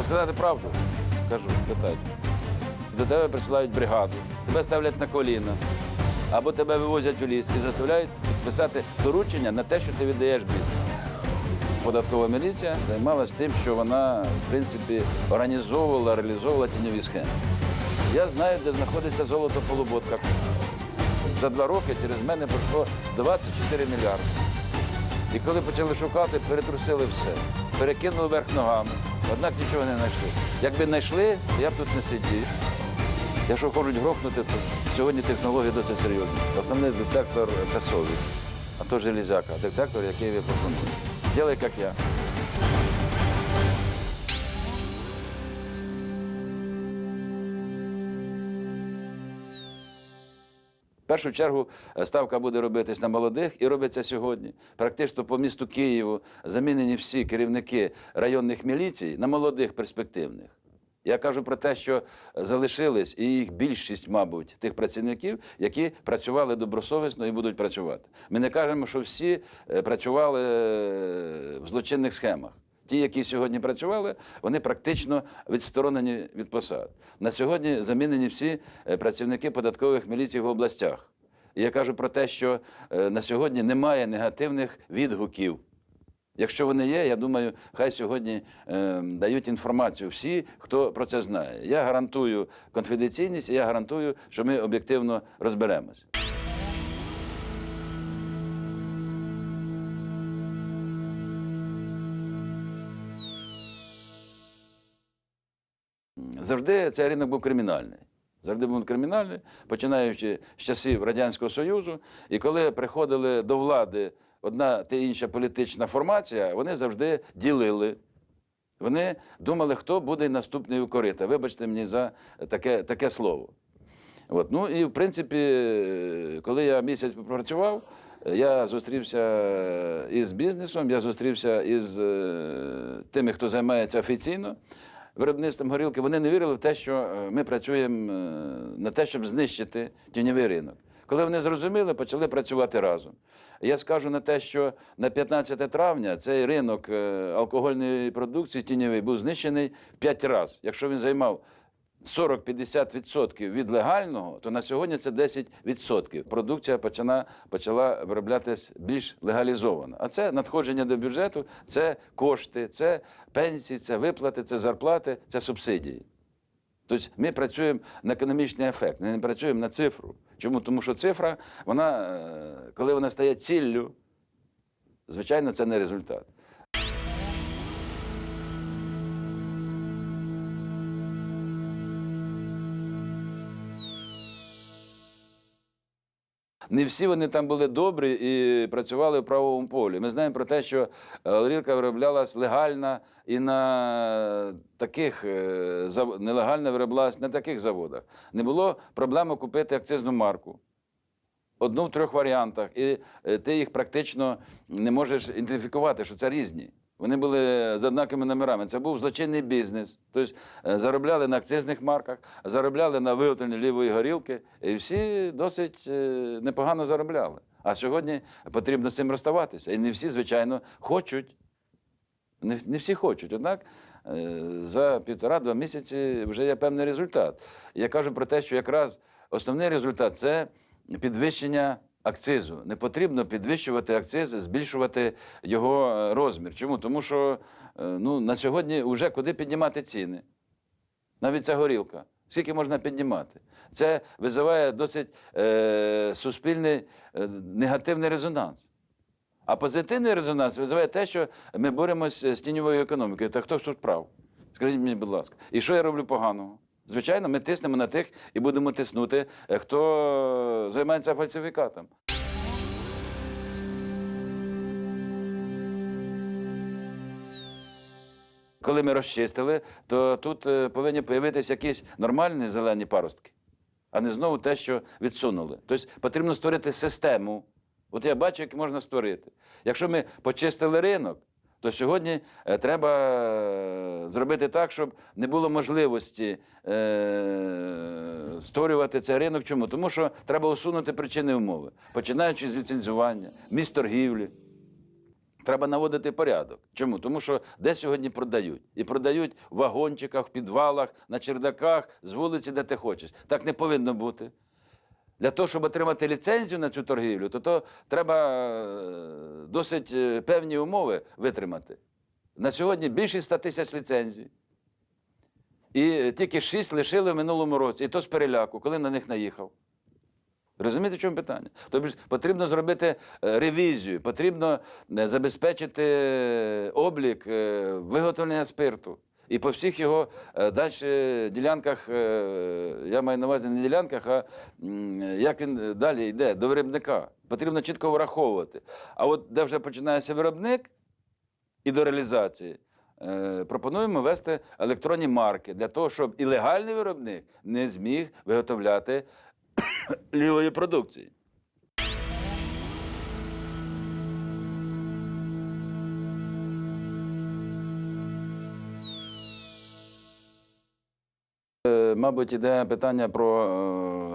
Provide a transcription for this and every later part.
Розказати правду, кажу, питайте. До тебе присилають бригаду, тебе ставлять на коліна, або тебе вивозять у ліс і заставляють підписати доручення на те, що ти віддаєш бізнес. Податкова міліція займалася тим, що вона, в принципі, організовувала, реалізовувала тіньові схеми. Я знаю, де знаходиться золото по Лоботках. За два роки через мене пройшло 24 мільярди. І коли почали шукати, перетрусили все, перекинули вверх ногами, однак нічого не знайшли. Якби знайшли, я б тут не сидів. Якщо хочуть грохнути, то сьогодні технології досить серйозні. Основний детектор це совість, а то железяка, детектор, який ви пропонуєте. Ділай, як я. Першу чергу е, ставка буде робитись на молодих і робиться сьогодні. Практично по місту Києву замінені всі керівники районних міліцій на молодих перспективних. Я кажу про те, що залишились, і їх більшість, мабуть, тих працівників, які працювали добросовісно і будуть працювати. Ми не кажемо, що всі е, працювали е, в злочинних схемах. Ті, які сьогодні працювали, вони практично відсторонені від посад. На сьогодні замінені всі е, працівники податкових міліцій в областях. І я кажу про те, що е, на сьогодні немає негативних відгуків. Якщо вони є, я думаю, хай сьогодні е, дають інформацію всі, хто про це знає. Я гарантую конфіденційність, і я гарантую, що ми об'єктивно розберемось. Завжди цей ринок був кримінальний. Завжди був кримінальний, починаючи з часів Радянського Союзу. І коли приходили до влади одна та інша політична формація, вони завжди ділили. Вони думали, хто буде наступний у корита. Вибачте мені за таке, таке слово. От. Ну і в принципі, коли я місяць попрацював, я зустрівся із бізнесом, я зустрівся із е, тими, хто займається офіційно виробництвом горілки. Вони не вірили в те, що е, ми працюємо е, на те, щоб знищити тіньовий ринок. Коли вони зрозуміли, почали працювати разом. Я скажу на те, що на 15 травня цей ринок е, алкогольної продукції тіньовий був знищений в 5 разів. Якщо він займав 40-50% від легального, то на сьогодні це 10%. Продукція почала, почала вироблятись більш легалізовано. А це надходження до бюджету, це кошти, це пенсії, це виплати, це зарплати, це субсидії. Тобто ми працюємо на економічний ефект, ми не працюємо на цифру. Чому? Тому що цифра, вона, е, коли вона стає ціллю, звичайно, це не результат. Не всі вони там були добрі і працювали в правовому полі. Ми знаємо про те, що е, горілка вироблялась легально і на таких е, нелегально вироблялась на таких заводах. Не було проблеми купити акцизну марку. Одну в трьох варіантах, і е, ти їх практично не можеш ідентифікувати, що це різні. Вони були з однаковими номерами. Це був злочинний бізнес. Тобто е, заробляли на акцизних марках, заробляли на виготовленні лівої горілки, і всі досить е, непогано заробляли. А сьогодні потрібно з цим розставатися. І не всі, звичайно, хочуть. Не, не всі хочуть. Однак е, за півтора-два місяці вже є певний результат. Я кажу про те, що якраз основний результат це підвищення акцизу. Не потрібно підвищувати акциз, збільшувати його е, розмір. Чому? Тому що е, ну, на сьогодні вже куди піднімати ціни. Навіть ця горілка. Скільки можна піднімати? Це визиває досить е, суспільний е, негативний резонанс. А позитивний резонанс визиває те, що ми боремося з тіньовою економікою. Та хто ж тут прав? Скажіть мені, будь ласка. І що я роблю поганого? Звичайно, ми тиснемо на тих і будемо тиснути, е, хто займається фальсифікатом. Коли ми розчистили, то тут е, повинні з'явитися якісь нормальні зелені паростки, а не знову те, що відсунули. Тобто потрібно створити систему. От я бачу, як можна створити. Якщо ми почистили ринок, то сьогодні е, треба е, зробити так, щоб не було можливості е, створювати цей ринок. Чому? Тому що треба усунути причини умови, починаючи з ліцензування, місць торгівлі. Треба наводити порядок. Чому? Тому що де сьогодні продають? І продають в вагончиках, в підвалах, на чердаках, з вулиці, де ти хочеш. Так не повинно бути. Для того, щоб отримати ліцензію на цю торгівлю, то, то треба е, досить е, певні умови витримати. На сьогодні більше 100 тисяч ліцензій. І е, тільки 6 лишили в минулому році, і то з переляку, коли на них наїхав. Розумієте, в чому питання? Тобто потрібно зробити ревізію, потрібно забезпечити облік виготовлення спирту. І по всіх його далі ділянках, е, я маю на увазі не ділянках, а як він далі йде до виробника. Потрібно чітко враховувати. А от де вже починається виробник і до реалізації, е, пропонуємо ввести електронні марки для того, щоб і легальний виробник не зміг виготовляти лівої продукції. Мабуть, іде питання про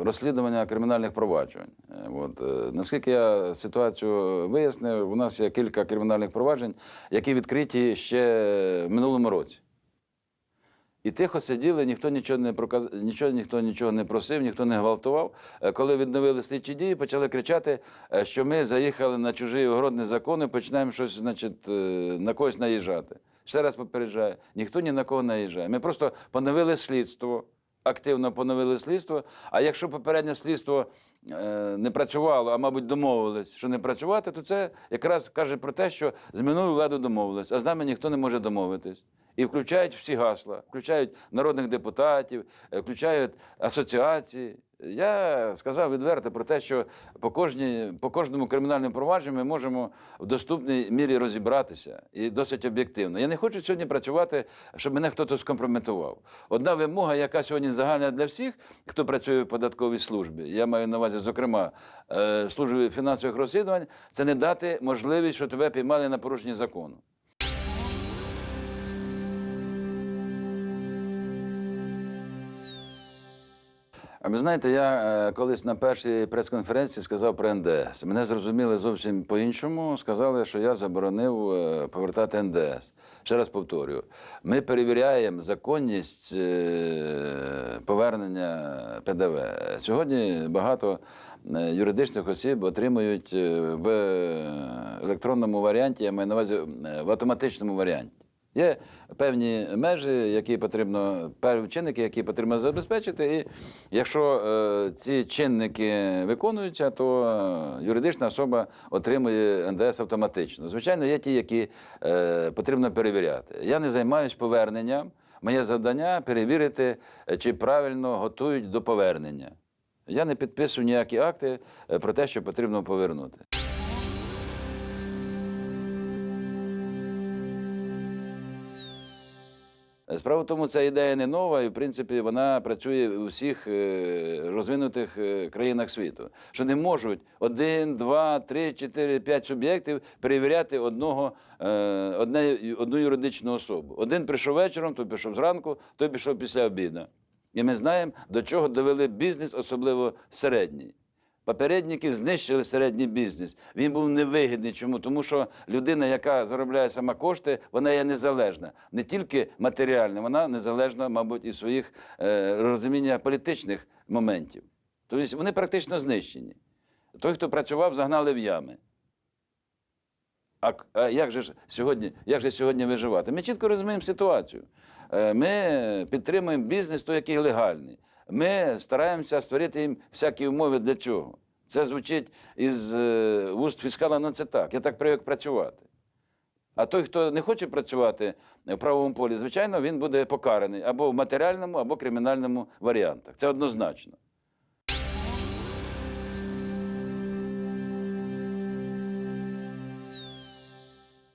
е, розслідування кримінальних проваджень. Е, От, е, наскільки я ситуацію вияснив, у нас є кілька кримінальних проваджень, які відкриті ще в минулому році. І тихо сиділи, ніхто нічого не проказ... нічого, ніхто нічого не просив, ніхто не гвалтував. Коли відновили слідчі дії, почали кричати, що ми заїхали на чужий огород незаконно, починаємо щось, значить, на когось наїжджати. Ще раз попереджаю, ніхто ні на кого не наїжджає. Ми просто поновили слідство, активно поновили слідство. А якщо попереднє слідство не працювало, а мабуть, домовились, що не працювати, то це якраз каже про те, що з минулою владою домовились, а з нами ніхто не може домовитись. І включають всі гасла, включають народних депутатів, е, включають асоціації. Я сказав відверто про те, що по, кожній, по кожному кримінальному провадженню ми можемо в доступній мірі розібратися і досить об'єктивно. Я не хочу сьогодні працювати, щоб мене хтось скомпрометував. Одна вимога, яка сьогодні загальна для всіх, хто працює в податковій службі, я маю на увазі, зокрема, е, служби фінансових розслідувань, це не дати можливість, що тебе піймали на порушенні закону. А ви знаєте, я е, колись на першій прес-конференції сказав про НДС. Мене зрозуміли зовсім по-іншому. Сказали, що я заборонив е, повертати НДС. Ще раз повторюю: ми перевіряємо законність повернення ПДВ. Сьогодні багато е, юридичних осіб отримують е, в електронному варіанті, я маю на увазі е, в автоматичному варіанті. Є певні межі, які потрібно, певні чинники, які потрібно забезпечити. І якщо е, ці чинники виконуються, то юридична особа отримує НДС автоматично. Звичайно, є ті, які е, потрібно перевіряти. Я не займаюся поверненням. Моє завдання перевірити, е, чи правильно готують до повернення. Я не підписую ніякі акти е, про те, що потрібно повернути. Справа в тому, ця ідея не нова, і в принципі вона працює у всіх е, розвинутих е, країнах світу. Що не можуть один, два, три, чотири, п'ять суб'єктів перевіряти одного, е, одне, одну юридичну особу. Один прийшов вечором, той пішов зранку, той пішов після обіду. І ми знаємо, до чого довели бізнес, особливо середній. Попередники знищили середній бізнес. Він був невигідний. Чому? Тому що людина, яка заробляє сама кошти, вона є незалежна. Не тільки матеріальна, вона незалежна, мабуть, і своїх е, розуміння політичних моментів. Тобто вони практично знищені. Той, хто працював, загнали в ями. А, а як же сьогодні, як же сьогодні виживати? Ми чітко розуміємо ситуацію. Е, Ми підтримуємо бізнес, той, який легальний. Ми стараємося створити їм всякі умови для чого. Це звучить із е, вуст фіскала, ну це так. Я так привик працювати. А той, хто не хоче працювати в правовому полі, звичайно, він буде покараний або в матеріальному, або кримінальному варіантах. Це однозначно.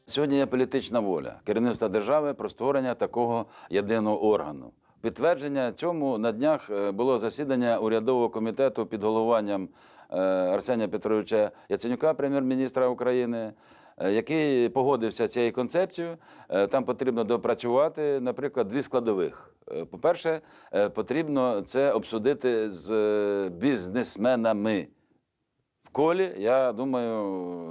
Сьогодні є політична воля керівництва держави про створення такого єдиного органу. Підтвердження цьому на днях е, було засідання урядового комітету під головуванням е, Арсенія Петровича Яценюка, прем'єр-міністра України, е, який погодився з цією концепцією. Там потрібно допрацювати, наприклад, дві складових. По-перше, потрібно це обсудити з бізнесменами в колі, я думаю,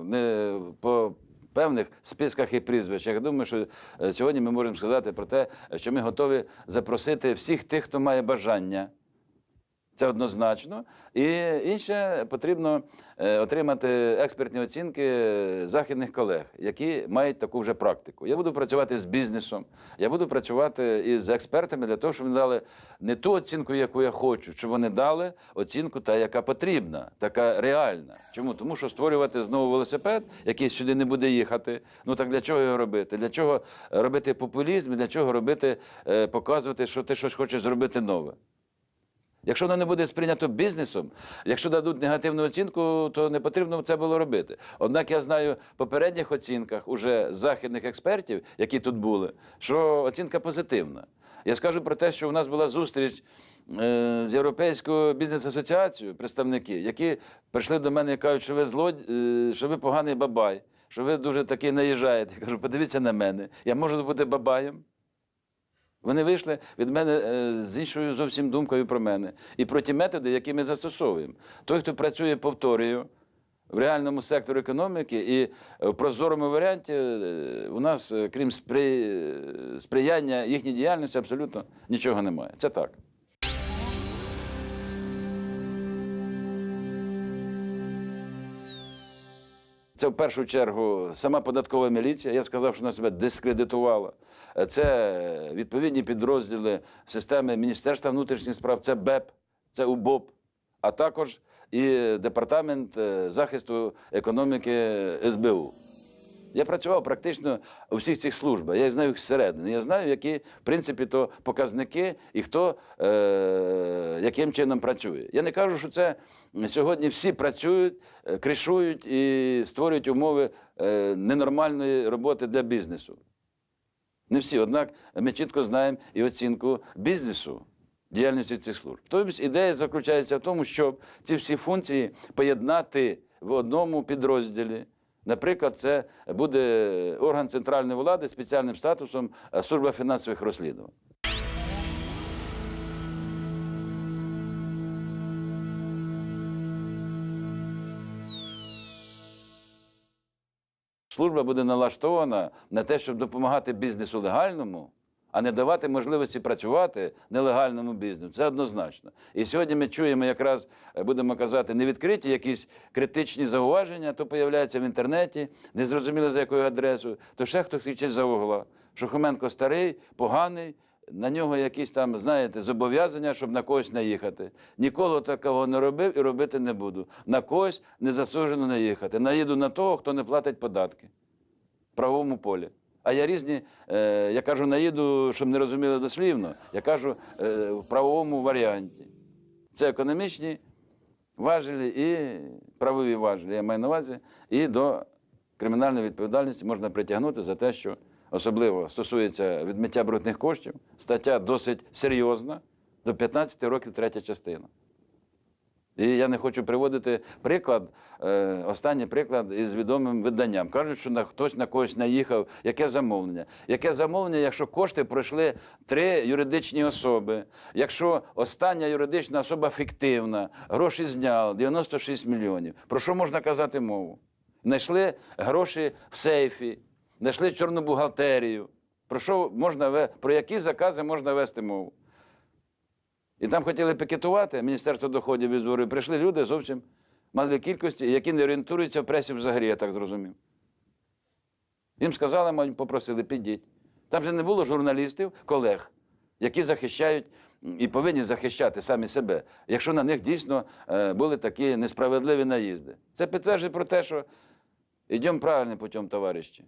не по певних списках і прізвищах. Я думаю, що е, сьогодні ми можемо сказати про те, що ми готові запросити всіх тих, хто має бажання. Це однозначно. І інше потрібно е, отримати експертні оцінки західних колег, які мають таку вже практику. Я буду працювати з бізнесом, я буду працювати із експертами для того, щоб вони дали не ту оцінку, яку я хочу, щоб вони дали оцінку, та яка потрібна, така реальна. Чому? Тому що створювати знову велосипед, який сюди не буде їхати. Ну так для чого його робити? Для чого робити популізм? Для чого робити, е, показувати, що ти щось хочеш зробити нове? Якщо воно не буде сприйнято бізнесом, якщо дадуть негативну оцінку, то не потрібно це було робити. Однак я знаю в попередніх оцінках уже західних експертів, які тут були, що оцінка позитивна. Я скажу про те, що у нас була зустріч е, з Європейською бізнес-асоціацією, представники, які прийшли до мене і кажуть, що ви злодь, е, що ви поганий бабай, що ви дуже такий наїжджаєте. Я кажу, подивіться на мене. Я можу бути бабаєм. Вони вийшли від мене е, з іншою зовсім думкою про мене і про ті методи, які ми застосовуємо. Той, хто працює, повторюю, в реальному секторі економіки і в прозорому варіанті е, у нас, е, крім е, сприяння їхній діяльності, абсолютно нічого немає. Це так. Це в першу чергу сама податкова міліція. Я сказав, що вона себе дискредитувала. Е, Це відповідні підрозділи системи Міністерства внутрішніх справ, це БЕП, це УБОП, а також і департамент е, захисту економіки СБУ. Я працював практично у всіх цих службах. Я знаю їх зсередини. Я знаю, які, в принципі, то показники і хто е, яким чином працює. Я не кажу, що це сьогодні всі працюють, е, кришують і створюють умови е, ненормальної роботи для бізнесу. Не всі, однак ми чітко знаємо і оцінку бізнесу. Діяльності цих служб. Тобто ідея заключається в тому, щоб ці всі функції поєднати в одному підрозділі. Наприклад, це буде орган центральної влади з спеціальним статусом е, служба фінансових розслідувань. Служба буде налаштована на те, щоб допомагати бізнесу легальному, а не давати можливості працювати нелегальному бізнесу. Це однозначно. І сьогодні ми чуємо якраз, е, будемо казати, невідкриті якісь критичні зауваження, то появляються в інтернеті, не зрозуміло за якою адресою, то ще хто кричить за угла. Що Хоменко старий, поганий, на нього якісь там, знаєте, зобов'язання, щоб на когось наїхати. Ніколи такого не робив і робити не буду. На когось не засуджено наїхати. Наїду на того, хто не платить податки в правовому полі. А я різні, е, я кажу, наїду, щоб не розуміли дослівно, я кажу е, в правовому варіанті. Це економічні важелі і правові важелі, я маю на увазі, і до кримінальної відповідальності можна притягнути за те, що особливо стосується відмиття брудних коштів. Стаття досить серйозна, до 15 років третя частина. І я не хочу приводити приклад, е, останній приклад із відомим виданням. Кажуть, що хтось на когось наїхав. Яке замовлення? Яке замовлення, якщо кошти пройшли три юридичні особи, якщо остання юридична особа фіктивна, гроші зняли, 96 мільйонів. Про що можна казати мову? Знайшли гроші в сейфі, знайшли чорну бухгалтерію. Про що можна про які закази можна вести мову? І там хотіли пікетувати Міністерство доходів і зборів. Прийшли люди зовсім мали кількості, які не орієнтуються в пресі взагалі, я так зрозумів. Їм сказали, мабуть, попросили, підіть. Там же не було журналістів, колег, які захищають і повинні захищати самі себе, якщо на них дійсно е, були такі несправедливі наїзди. Це підтверджує про те, що йдемо правильним путем, товариші.